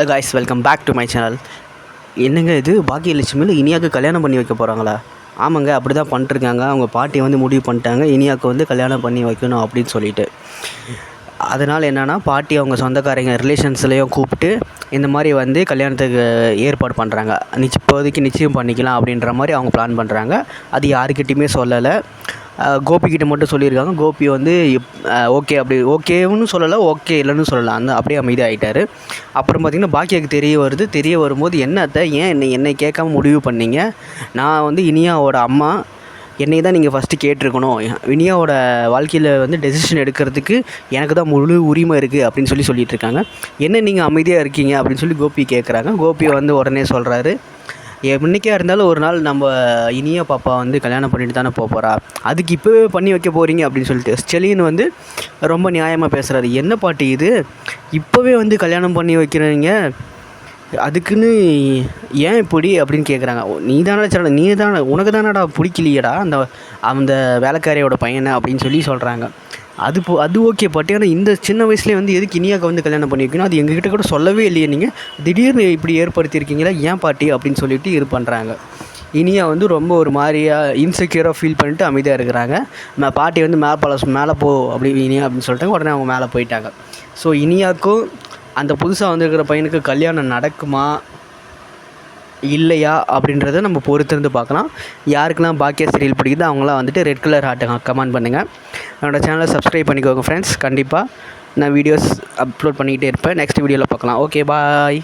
Hello guys welcome back to my channel என்னங்க இது? பாக்கியலட்சுமியில் இனியாவுக்கு கல்யாணம் பண்ணி வைக்க போகிறாங்களா ஆமாங்க அப்படி தான் பண்ணிட்டுருக்காங்க. அவங்க பாட்டி வந்து முடிவு பண்ணிட்டாங்க. இனியாவுக்கு வந்து கல்யாணம் பண்ணி வைக்கணும் அப்படின்னு சொல்லிட்டு. அதனால் என்னென்னா பாட்டி அவங்க சொந்தக்காரங்க ரிலேஷன்ஸ்லேயும் கூப்பிட்டு இந்த மாதிரி வந்து கல்யாணத்துக்கு ஏற்பாடு பண்ணுறாங்க நிச்ச இப்போதைக்கு நிச்சயம் பண்ணிக்கலாம் அப்படின்ற மாதிரி அவங்க பிளான் பண்ணுறாங்க அது யாருக்கிட்டையுமே சொல்லலை. கோபிக்கிட்ட மட்டும் சொல்லியிருக்காங்க. கோபி வந்து ஓகே அப்படி ஓகேன்னு சொல்லலை ஓகே இல்லைன்னு சொல்லலாம் அந்த அப்படியே அமைதி அப்புறம் பார்த்திங்கன்னா பாக்கியாவுக்கு தெரிய வருது. தெரிய வரும்போது என்ன ஏன் என்னை என்னை கேட்காம முடிவு பண்ணீங்க? நான் வந்து இனியாவோட அம்மா. என்னை தான் நீங்கள் ஃபஸ்ட்டு கேட்டிருக்கணும். இனியாவோட வாழ்க்கையில் வந்து டெசிஷன் எடுக்கிறதுக்கு எனக்கு தான் முழு உரிமை இருக்குது அப்படின்னு சொல்லி சொல்லிகிட்டு இருக்காங்க. என்ன நீங்கள் அமைதியாக இருக்கீங்க? அப்படின்னு சொல்லி கோபி கேட்குறாங்க கோபி வந்து உடனே சொல்கிறாரு என்றைக்கா இருந்தாலும் ஒரு நாள் நம்ம இனிய பாப்பா வந்து கல்யாணம் பண்ணிட்டு தானே போக போகிறா அதுக்கு இப்போவே பண்ணி வைக்க போகிறீங்க அப்படின்னு சொல்லிட்டு ஸ்டெலின் வந்து ரொம்ப நியாயமாக பேசுகிறாரு என்ன பாட்டி இது? இப்போவே வந்து கல்யாணம் பண்ணி வைக்கிறீங்க? அதுக்குன்னு ஏன் இப்படி அப்படின்னு கேட்குறாங்க நீ தானடா சொல்ல நீ தானே உனக்கு தானடா பிடிக்கலையடா அந்த அந்த வேலைக்காரியோட பையனை அப்படின்னு சொல்லி சொல்கிறாங்க அது போ அது ஓகே பட் ஏன்னா இந்த சின்ன வயசுலேயே வந்து எதுக்கு இனியாவுக்கு வந்து கல்யாணம் பண்ணியிருக்கீங்க அது எங்ககிட்ட கூட சொல்லவே இல்லையே நீங்கள் திடீர்னு இப்படி ஏற்படுத்தியிருக்கீங்களா? ஏன் பாட்டி அப்படின்னு சொல்லிட்டு இது பண்ணுறாங்க இனியா வந்து ரொம்ப ஒரு மாதிரியாக இன்செக்யூராக ஃபீல் பண்ணிட்டு அமைதியாக இருக்கிறாங்க. நான் பாட்டி வந்து மேலே பல மேலே போ அப்படி இனியா அப்படின்னு சொல்லிட்டாங்க. உடனே அவங்க மேலே போயிட்டாங்க. ஸோ இனியாவுக்கும் அந்த புதுசாக வந்திருக்கிற பையனுக்கு கல்யாணம் நடக்குமா? இல்லையா? அப்படின்றத நம்ம பொறுத்திருந்து பார்க்கலாம். யாருக்கெல்லாம் பாக்கிய சீரியல் பிடிக்குதோ அவங்களாம் வந்துட்டு ரெட் கலர் ஹார்ட்டை கமெண்ட் பண்ணுங்கள் என்னோடய சேனலை சப்ஸ்கிரைப் பண்ணிக்கோங்க ஃப்ரெண்ட்ஸ் கண்டிப்பாக நான் வீடியோஸ் அப்லோட் பண்ணிக்கிட்டே இருப்பேன். நெக்ஸ்ட் வீடியோவில் பார்க்கலாம். Okay bye